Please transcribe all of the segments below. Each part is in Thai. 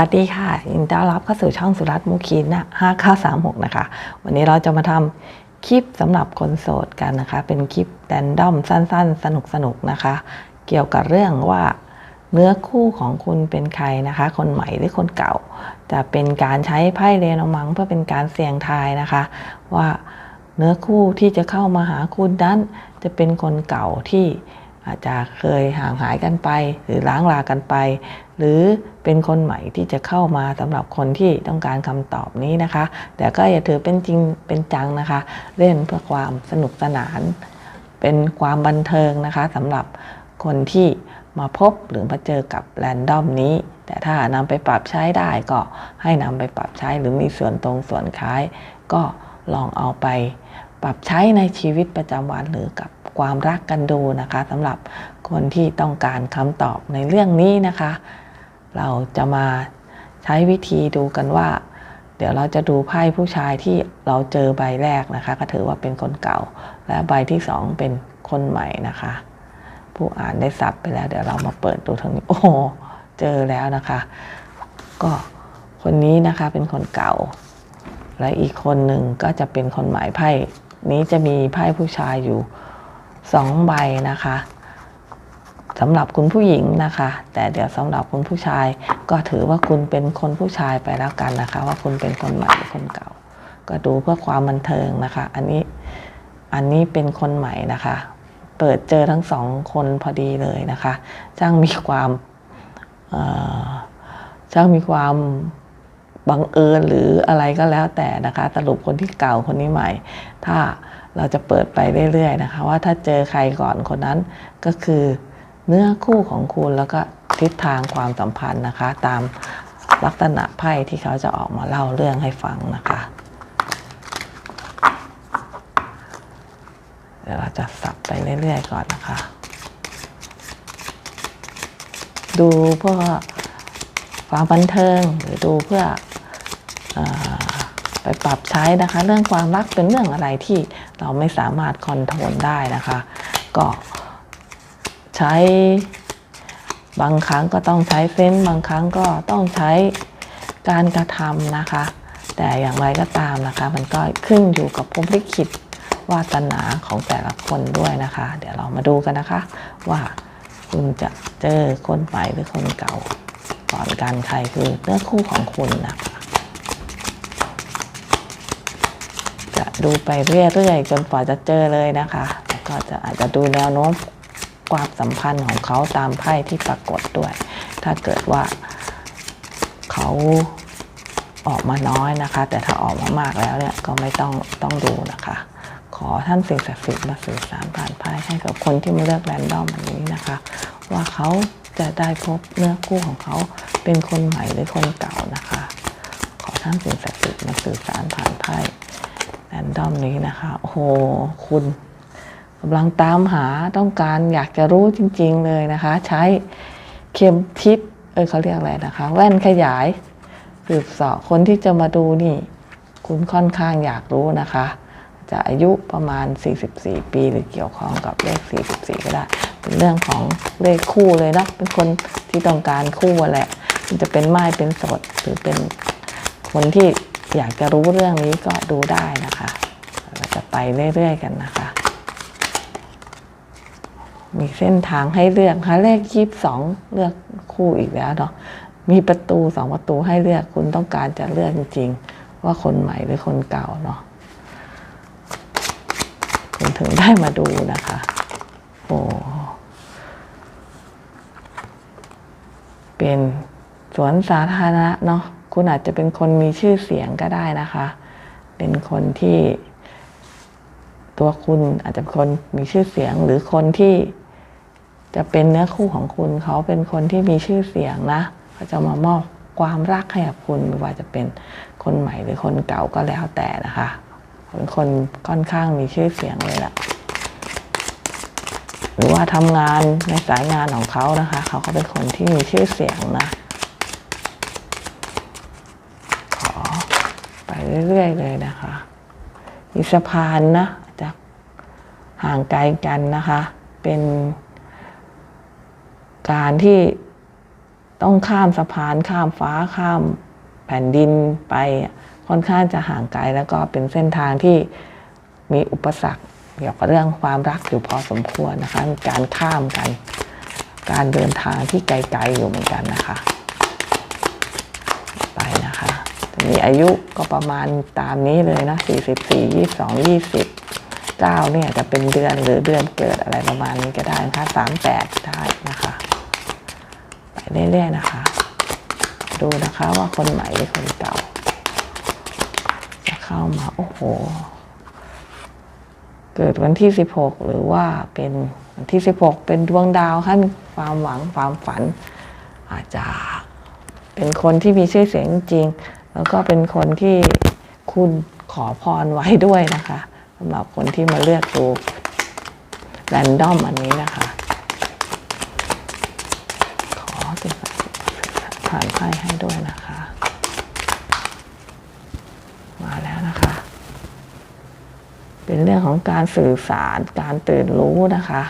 วัสดีค่ะยินดีต้อนรับเข้าสู่ช่องสุรัตน์มุกีนะ5936 นะคะ วันนี้เราจะมาทำคลิปสำหรับคนโสดกันนะคะ เป็นคลิปแรนดอมสั้น ๆ สนุกๆนะคะ เกี่ยวกับเรื่องว่าเนื้อคู่ของคุณเป็นใครนะคะ คนใหม่หรือคนเก่า จะเป็นการใช้ไพ่เรนอมังเพื่อเป็นการเสี่ยงทายนะคะ ว่าเนื้อคู่ที่จะเข้ามาหาคุณนั้นจะเป็นคนเก่าที่ อาจจะเคยห่างหายกันไป หรือล้างลากันไป หรือเป็นคนใหม่ที่จะเข้ามาสำหรับคนที่ต้องการคำตอบนี้นะคะ แต่ก็อย่าถือเป็นจริงเป็นจังนะคะ เล่นเพื่อความสนุกสนาน เป็นความบันเทิงนะคะสำหรับคนที่มาพบหรือมาเจอกับแรนดอมนี้ แต่ถ้านำไปปรับใช้ได้ก็ให้นำไปปรับใช้หรือมีส่วนตรงส่วนคล้าย ก็ลองเอาไปปรับใช้ในชีวิตประจำวันหรือกับ ความรักกันดูนะคะสำหรับคนที่ต้องการคำตอบในเรื่องนี้นะคะ เราจะมาใช้วิธีดูกันว่า เดี๋ยวเราจะดูไพ่ผู้ชายที่เราเจอใบแรกนะคะ ก็ถือว่าเป็นคนเก่า และใบที่สองเป็นคนใหม่นะคะ ผู้อ่านได้สับไปแล้ว เดี๋ยวเรามาเปิดดูทางนี้โอ้เจอแล้วนะคะ ก็คนนี้นะคะเป็นคนเก่า และอีกคนหนึ่งก็จะเป็นคนใหม่ไพ่นี้จะมีไพ่ผู้ชายอยู่ สองใบนะคะสำหรับคุณผู้หญิงนะคะ แต่เดี๋ยวสำหรับคุณผู้ชายก็ถือว่าคุณเป็นคนผู้ชายไปแล้วกันนะคะ ว่าคุณเป็นคนใหม่หรือคนเก่า ก็ดูเพื่อความบันเทิงนะคะ อันนี้อันนี้เป็นคนใหม่นะคะ เปิดเจอทั้งสองคนพอดีเลยนะคะช่างมีความช่างมีความบังเอิญหรืออะไรก็แล้วแต่นะคะ สรุปคนที่เก่าคนนี้ใหม่ ถ้า เราจะเปิดไปเรื่อยๆนะคะว่าถ้าเจอใครก่อนคนนั้นก็คือเนื้อคู่ของคุณแล้วก็ทิศทางความสัมพันธ์นะคะ ตามลักษณะไพ่ที่เขาจะออกมาเล่าเรื่องให้ฟังนะคะเดี๋ยวเราจะสับไปเรื่อยๆก่อนนะคะ ดูเพื่อความบันเทิงหรือดูเพื่อเออไปปรับใช้นะคะ เรื่องความรักเป็นเรื่องอะไรที่ เราไม่สามารถคอนโทรลได้นะคะ ก็ใช้บางครั้งก็ต้องใช้เฟ้นส์บางครั้งก็ต้องใช้การกระทำนะคะ แต่อย่างไรก็ตามนะคะ มันก็ขึ้นอยู่กับพรมลิขิตวาสนาของแต่ละคนด้วยนะคะ เดี๋ยวเรามาดูกันนะคะ ว่าคุณจะเจอคนใหม่หรือคนเก่าก่อนการใครคือเนื้อคู่ของคุณนะคะ จะ ดูไปเรื่อยๆจนกว่าจะเจอเลยนะคะแล้วก็จะอาจจะดูแนวโน้มความสัมพันธ์ของเขาตามไพ่ที่ปรากฏด้วย ถ้าเกิดว่าเขาออกมาน้อยนะคะ แต่ถ้าออกมามากแล้วเนี่ยก็ไม่ต้องต้องดูนะคะ ขอท่านสิ่งศักดิ์สิทธิ์มาสื่อสารผ่านไพ่ให้กับคนที่มาเลือกแรนดอมอันนี้นะคะ ว่าเขาจะได้พบเนื้อคู่ของเขาเป็นคนใหม่หรือคนเก่านะคะ ขอท่านสิ่งศักดิ์สิทธิ์มาสื่อสารผ่านไพ่ แรนดอมนี้นะคะ โอ้โห คุณกำลังตามหาต้องการอยากจะรู้จริง ๆ เลยนะคะ ใช้เข็มทิศเออเขาเรียกอะไรนะคะ แว่นขยายสืบเสอบคนที่จะมาดูนี่ คุณค่อนข้างอยากรู้นะคะ จะอายุประมาณ 44 ปีหรือเกี่ยวข้องกับเลข 44 ก็ได้ เป็นเรื่องของเลขคู่เลยนะ เป็นคนที่ต้องการคู่แหละ มันจะเป็นไม้เป็นสดหรือเป็นคนที่ อยากจะรู้เรื่องนี้ก็ดูได้นะคะ เราจะไปเรื่อยๆกันนะคะ มีเส้นทางให้เลือกค่ะเลขยี่สิบสองเลือกคู่อีกแล้วเนาะมีประตูสองประตูให้เลือกคุณต้องการจะเลือกจริงๆ ว่าคนใหม่หรือคนเก่าเนาะคุณถึงได้มาดูนะคะ โอ้เป็นสวนสาธารณะเนาะ คุณอาจจะเป็นคนมีชื่อเสียงก็ได้นะคะ เป็นคนที่ตัวคุณอาจจะเป็นคนมีชื่อเสียง หรือคนที่จะเป็นเนื้อคู่ของคุณเขาเป็นคนที่มีชื่อเสียงนะเขาจะมามอบความรักให้กับคุณไม่ว่าจะเป็นคนใหม่หรือคนเก่าก็แล้วแต่นะคะเป็นคนค่อนข้างมีชื่อเสียงเลยแหละหรือว่าทำงานในสายงานของเขานะคะ เขาก็เป็นคนที่มีชื่อเสียงนะ ขอไป เรื่อยๆเลยนะคะ มีสะพานนะจากห่างไกลกันนะคะ เป็นการที่ต้องข้ามสะพานข้ามฟ้าข้ามแผ่นดินไปค่อนข้างจะห่างไกลแล้วก็เป็นเส้นทางที่มีอุปสรรคเกี่ยวกับเรื่องความรักอยู่พอสมควรนะคะ การข้ามกัน การเดินทางที่ไกลๆอยู่เหมือนกันนะคะ ไปนะคะจะ มีอายุก็ประมาณตามนี้เลยนะ 44 22 20 9เนี่ยจะเป็นเดือนหรือเดือนเกิดอะไรประมาณนี้ก็ได้นะคะ38 ได้นะคะ ไปเรื่อยๆนะคะ ดูนะคะว่าคนใหม่หรือคนเก่า จะเข้ามา โอ้โห เกิดวันที่ 16 หรือว่าเป็นวันที่ 16 เป็นดวงดาวขั้นความหวังความฝัน อาจจะเป็นคนที่มีชื่อเสียงจริง แล้วก็เป็นคนที่คุณขอพรไว้ด้วยนะคะสำหรับคนที่มาเลือกดูแรนดอมอันนี้นะคะ ขอเป็นผ่านไพ่ให้ด้วยนะคะ มาแล้วนะคะ เป็นเรื่องของการสื่อสารการตื่นรู้นะคะ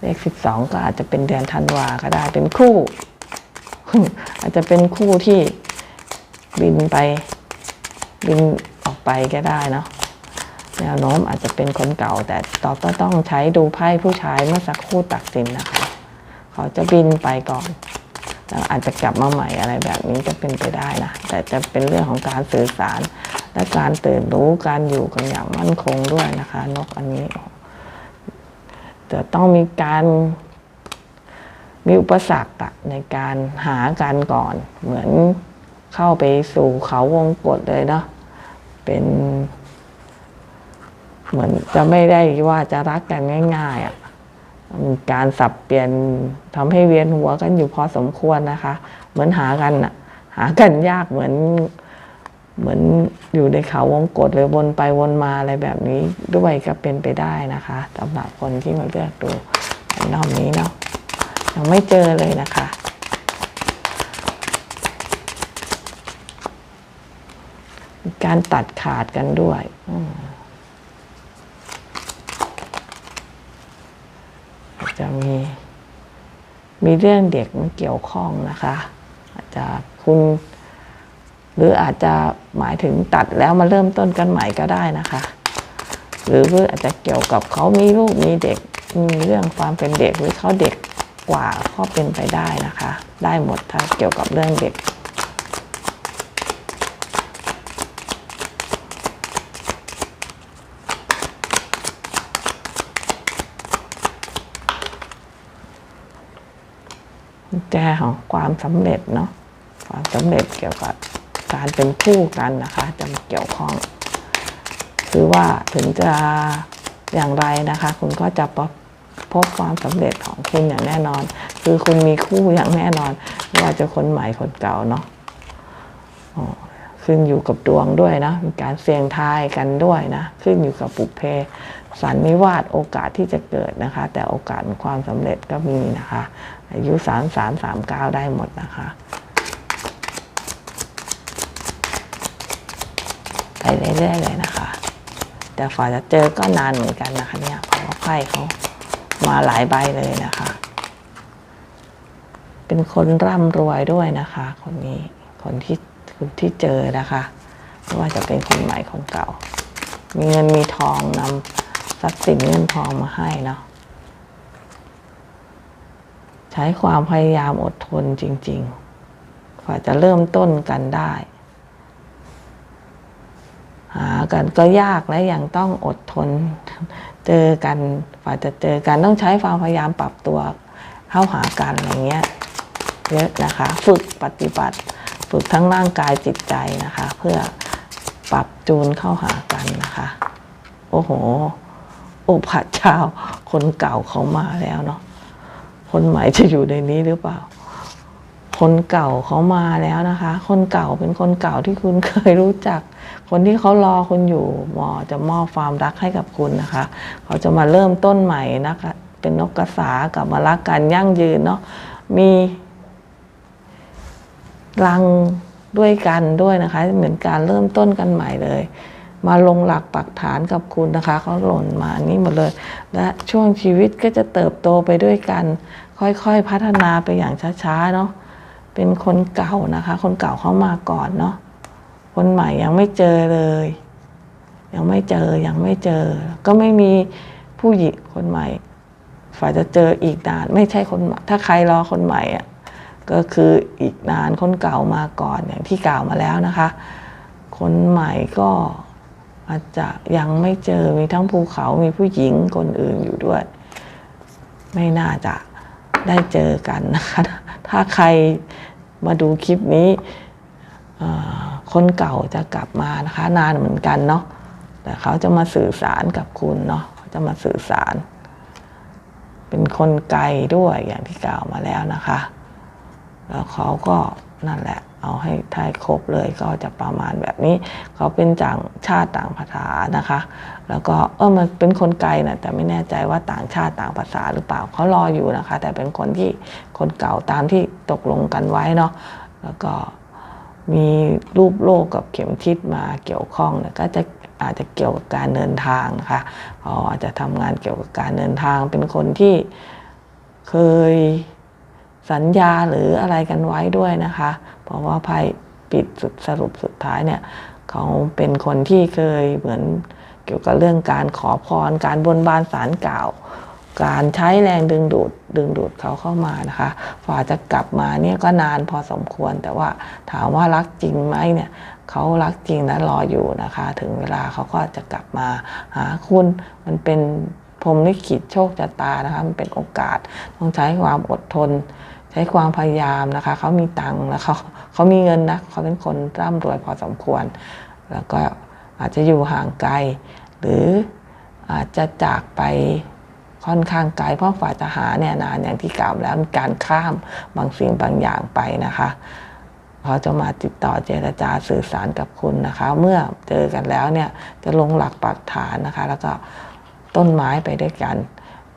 เลขสิบสองก็อาจจะเป็นเดือนธันวาก็ได้เป็นคู่ อาจจะเป็นคู่ที่ บินไป บินออกไปก็ได้เนาะแนวโน้มอาจจะเป็นคนเก่า แต่ต่อต้องใช้ดูไพ่ผู้ชายเมื่อสักครู่ตัดสินนะคะ เขาจะบินไปก่อนแล้วอาจจะกลับมาใหม่อะไรแบบนี้จะเป็นไปได้นะ แต่จะเป็นเรื่องของการสื่อสาร และการตื่นรู้การอยู่กันอย่างมั่นคงด้วยนะคะ นกอันนี้จะต้องมีการมีอุปสรรคในการหากันก่อนเหมือน เข้าไปสู่เขาวงกฏเลยเนาะเป็นเหมือนจะไม่ได้ว่าจะรักกันง่าย ๆอะมีการสับเปลี่ยนทำให้เวียนหัวกันอยู่พอสมควรนะคะ เหมือนหากันอะหากันยากเหมือน เหมือนอยู่ในเขาวงกฏหรือวนไปวนมาอะไรแบบนี้ด้วยก็เป็นไปได้นะคะสำหรับคนที่มาเลือกดูนนอมนี้เนาะยังไม่เจอเลยนะคะ การตัดขาดกันด้วยอาจจะมีมีเรื่องเด็กมาเกี่ยวข้องนะคะ อาจจะคุณ หรืออาจจะหมายถึงตัดแล้วมาเริ่มต้นกันใหม่ก็ได้นะคะ หรืออาจจะเกี่ยวกับเขามีลูกมีเด็กมีเรื่องความเป็นเด็กหรือเขาเด็กกว่าก็เป็นไปได้นะคะ ได้หมดถ้าเกี่ยวกับเรื่องเด็ก แจของความสำเร็จเนาะความสำเร็จเกี่ยวกับการเป็นคู่กันนะคะ จะมาเกี่ยวข้องคือว่าถึงจะอย่างไรนะคะ คุณก็จะพบพบความสำเร็จของคุณอย่างแน่นอน คือคุณมีคู่อย่างแน่นอนไม่ว่าจะคนใหม่คนเก่าเนาะอ๋อขึ้นอยู่กับดวงด้วยนะมีการเสี่ยงทายกันด้วยนะ ขึ้นอยู่กับปุเพ สันนิวาสโอกาสที่จะเกิดนะคะ แต่โอกาสความสำเร็จก็มีนะคะ อายุสามสามสามเก้าได้หมดนะคะไปเรื่อยๆเลยนะคะ แต่ฝ่าจะเจอก็นานเหมือนกันนะคะเนี่ยเพราะว่าไพ่เขามาหลายใบเลยนะคะ เป็นคนร่ำรวยด้วยนะคะ คนนี้คนที่คนที่เจอนะคะไม่ว่าจะเป็นคนใหม่คนเก่า มีเงินมีทองนำ ทรัพย์สินเงินทองมาให้เนาะใช้ความพยายามอดทนจริงๆกว่าจะเริ่มต้นกันได้ หากันก็ยากและยังต้องอดทน เจอกันกว่าจะเจอกันต้องใช้ความพยายามปรับตัวเข้าหากันอะไรเงี้ยเยอะนะคะ ฝึกปฏิบัติ ฝึกทั้งร่างกายจิตใจนะคะ เพื่อปรับจูนเข้าหากันนะคะ โอ้โห โอ้พระเจ้า คนเก่าเขามาแล้วเนาะคนใหม่จะอยู่ในนี้หรือเปล่า คนเก่าเขามาแล้วนะคะ คนเก่าเป็นคนเก่าที่คุณเคยรู้จัก คนที่เขารอคุณอยู่หมอจะมอบความรักให้กับคุณนะคะ เขาจะมาเริ่มต้นใหม่นะคะ เป็นนกกระสากลับมารักกันยั่งยืนเนาะมีรังด้วยกันด้วยนะคะ เหมือนการเริ่มต้นกันใหม่เลย มาลงหลักปักฐานกับคุณนะคะเขาหล่นมานี่หมดเลย และช่วงชีวิตก็จะเติบโตไปด้วยกัน ค่อยๆพัฒนาไปอย่างช้าๆเนาะเป็นคนเก่านะคะ คนเก่าเข้ามาก่อนเนาะคนใหม่ยังไม่เจอเลย ยังไม่เจอยังไม่เจอ ก็ไม่มีผู้หญิงคนใหม่ ฝ่ายจะเจออีกนาน ไม่ใช่คนถ้าใครรอคนใหม่อะก็คืออีกนานคนเก่ามาก่อนอย่างที่กล่าวมาแล้วนะคะ คนใหม่ก็ อาจจะยังไม่เจอมีทั้งภูเขามีผู้หญิงคนอื่นอยู่ด้วย ไม่น่าจะได้เจอกันนะคะ ถ้าใครมาดูคลิปนี้คนเก่าจะกลับมานะคะ นานเหมือนกันเนาะแต่เขาจะมาสื่อสารกับคุณเนาะจะมาสื่อสาร เป็นคนไกลด้วยอย่างที่กล่าวมาแล้วนะคะ แล้วเขาก็นั่นแหละ เอาให้ทายครบเลยก็จะประมาณแบบนี้ เขาเป็นจากชาติต่างภาษานะคะ แล้วก็เออมันเป็นคนไกลนะแต่ไม่แน่ใจว่าต่างชาติต่างภาษาหรือเปล่าเขารออยู่นะคะ แต่เป็นคนที่คนเก่าตามที่ตกลงกันไว้เนาะแล้วก็มีรูปโลกกับเข็มทิศมาเกี่ยวข้องนี่ยก็จะอาจจะเกี่ยวกับการเดินทางนะคะเขาอาจจะทำงานเกี่ยวกับการเดินทาง เป็นคนที่เคยสัญญาหรืออะไรกันไว้ด้วยนะคะ เพราะว่าไพ่ปิดสุดสรุปสุดท้ายเนี่ยเขาเป็นคนที่เคยเหมือนเกี่ยวกับเรื่องการขอพร การบนบานสารกล่าว การใช้แรงดึงดูดดึงดูดเขาเข้ามานะคะกว่าจะกลับมาเนี่ยก็นานพอสมควร แต่ว่าถามว่ารักจริงไหมเนี่ยเขารักจริงและรออยู่นะคะ ถึงเวลาเขาก็จะกลับมาหาคุณมันเป็นพรหมลิขิตโชคชะตานะคะมันเป็นโอกาสต้องใช้ความอดทน ใช้ความพยายามนะคะ เขามีตังค์แล้วเขาเขามีเงินนะเขาเป็นคนร่ำรวยพอสมควร แล้วก็อาจจะอยู่ห่างไกล หรืออาจจะจากไปค่อนข้างไกลเพราะฝ่าจะหาเนี่ยนานอย่างที่กล่าวแล้วมีการข้ามบางสิ่งบางอย่างไปนะคะเขาจะมาติดต่อเจรจาสื่อสารกับคุณนะคะ เมื่อเจอกันแล้วเนี่ยจะลงหลักปักฐานนะคะ แล้วก็ต้นไม้ไปด้วยกัน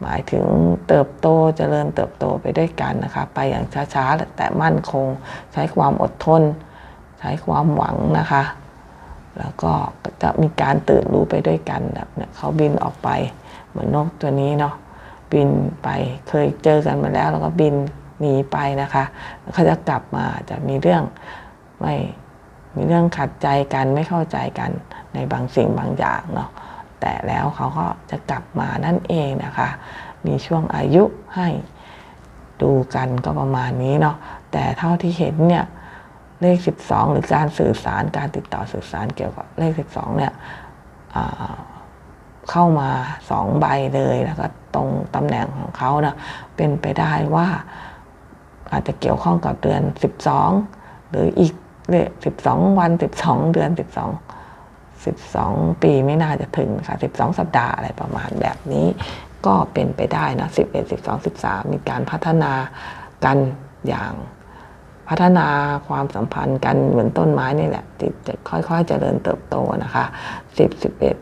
หมายถึงเติบโตเจริญเติบโตไปด้วยกันนะคะไปอย่างช้าๆ แต่มั่นคง ใช้ความอดทน ใช้ความหวังนะคะ แล้วก็จะมีการตื่นรู้ไปด้วยกันแบบเนี่ยเขาบินออกไป เหมือนนกตัวนี้เนาะบินไปเคยเจอกันมาแล้ว แล้วก็บินหนีไปนะคะเขาจะกลับมาจะมีเรื่องไม่มีเรื่องขัดใจกันไม่เข้าใจกันในบางสิ่งบางอย่างเนาะ แต่แล้วเขาก็จะกลับมานั่นเองนะคะ มีช่วงอายุให้ดูกันก็ประมาณนี้เนาะแต่เท่าที่เห็นเนี่ยเลข 12 หรือการสื่อสารการติดต่อสื่อสารเกี่ยวกับเลข 12 เนี่ยเข้ามาสองใบเลยแล้วก็ตรงตำแหน่งของเขานะเป็นไปได้ว่าอาจจะเกี่ยวข้องกับเดือน 12 หรืออีกเลข12 วัน 12 เดือน 12 12 ปีไม่น่าจะถึงค่ะ 12 สัปดาห์อะไรประมาณแบบนี้ ก็เป็นไปได้นะ 11 12 13 มีการพัฒนากันอย่างพัฒนาความสัมพันธ์กันเหมือนต้นไม้นี่แหละที่จะค่อยๆเจริญเติบโตนะคะ 10 11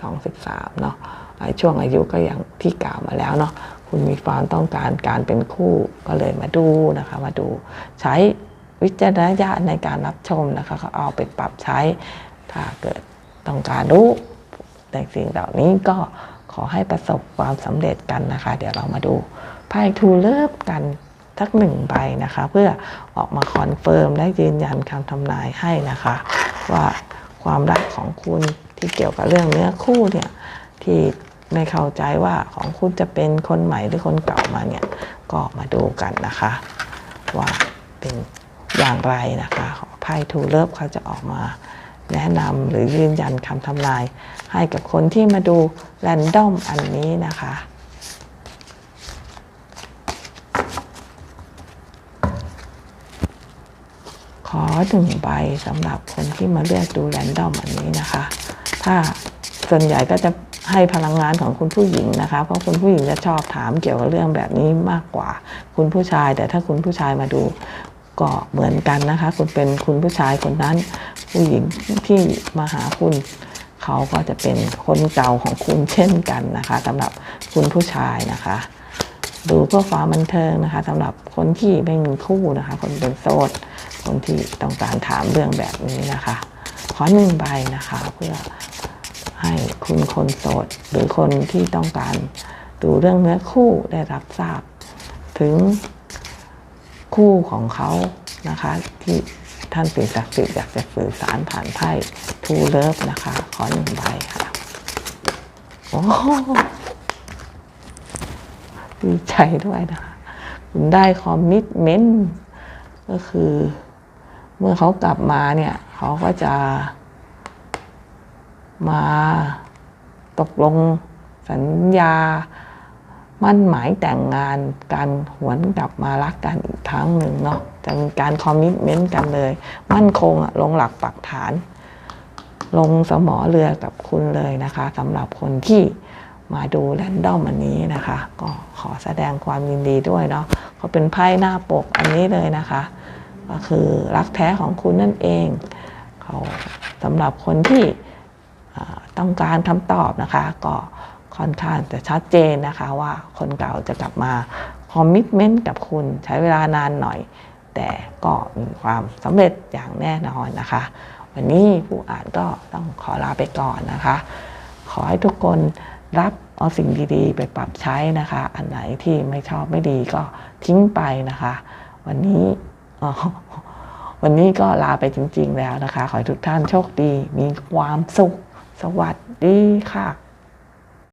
12 13 เนาะช่วงอายุก็อย่างที่กล่าวมาแล้วเนาะคุณมีความต้องการการเป็นคู่ก็เลยมาดูนะคะ มาดูใช้วิจารณญาณในการรับชมนะคะก็เอาไปปรับใช้ถ้าเกิด ต้องการรู้ในสิ่งเหล่านี้ก็ขอให้ประสบความสำเร็จกันนะคะ เดี๋ยวเรามาดูไพ่ทูเลิฟกันสักหนึ่งใบนะคะ เพื่อออกมาคอนเฟิร์มและยืนยันคำทำนายให้นะคะ ว่าความรักของคุณที่เกี่ยวกับเรื่องเนื้อคู่เนี่ยที่ไม่เข้าใจว่าของคุณจะเป็นคนใหม่หรือคนเก่ามาเนี่ยก็มาดูกันนะคะ ว่าเป็นอย่างไรนะคะไพ่ทูเลิฟเขาจะออกมา แนะนำหรือยืนยันคำทำนาย ให้กับคนที่มาดูแรนดอมอันนี้นะคะขอหนึ่งใบสำหรับคนที่มาเลือกดูแรนดอมอันนี้นะคะ ถ้าส่วนใหญ่ก็จะให้พลังงานของคุณผู้หญิงนะคะ เพราะคุณผู้หญิงจะชอบถามเกี่ยวกับเรื่องแบบนี้มากกว่า คุณผู้ชาย แต่ถ้าคุณผู้ชายมาดูก็เหมือนกันนะคะ คุณเป็นคุณผู้ชายคนนั้น ผู้หญิงที่มาหาคุณเขาก็จะเป็นคนเก่าของคุณเช่นกันนะคะสำหรับคุณผู้ชายนะคะ ดูเพื่อความบันเทิงนะคะสำหรับคนที่ไม่มีคู่นะคะ คนเป็นโสดคนที่ต้องการถามเรื่องแบบนี้นะคะ ขอหนึ่งใบนะคะเพื่อให้คุณคนโสดหรือคนที่ต้องการดูเรื่องเนื้อคู่ได้รับทราบ ถึงคู่ของเขานะคะที่ ท่านสิ่งศักดิ์สิทธิ์อยากจะสื่อสารผ่านไพ่ทูเลิฟนะคะ ขอหนึ่งใบค่ะ โอ้ดีใจด้วยนะคะคุณได้คอมมิชเมนต์ก็คือ เมื่อเขากลับมาเนี่ย เขาก็จะมาตกลงสัญญา มั่นหมายแต่งงานการหวนกลับมารักกันอีกครั้งหนึ่งเนาะ จะมีการคอมมิชเมนต์กันเลย มั่นคงอะลงหลักปักฐาน ลงสมอเรือกับคุณเลยนะคะสำหรับคนที่มาดูแรนดอมอันนี้นะคะ ก็ขอแสดงความยินดีด้วยเนาะเขาเป็นไพ่หน้าปกอันนี้เลยนะคะ ก็คือรักแท้ของคุณนั่นเองเขาสำหรับคนที่ต้องการคำตอบนะคะ ก็ค่อนข้างจะชัดเจนนะคะว่าคนเก่าจะกลับมาคอมมิชเมนต์กับคุณใช้เวลานานหน่อย แต่ก็มีความสำเร็จอย่างแน่นอนนะคะ วันนี้ผู้อ่านก็ต้องขอลาไปก่อนนะคะ ขอให้ทุกคนรับเอาสิ่งดีๆ ไปปรับใช้นะคะ อันไหนที่ไม่ชอบไม่ดีก็ทิ้งไปนะคะ วันนี้วันนี้ก็ลาไปจริง ๆ แล้วนะคะ ขอให้ทุกท่านโชคดี มีความสุข สวัสดีค่ะ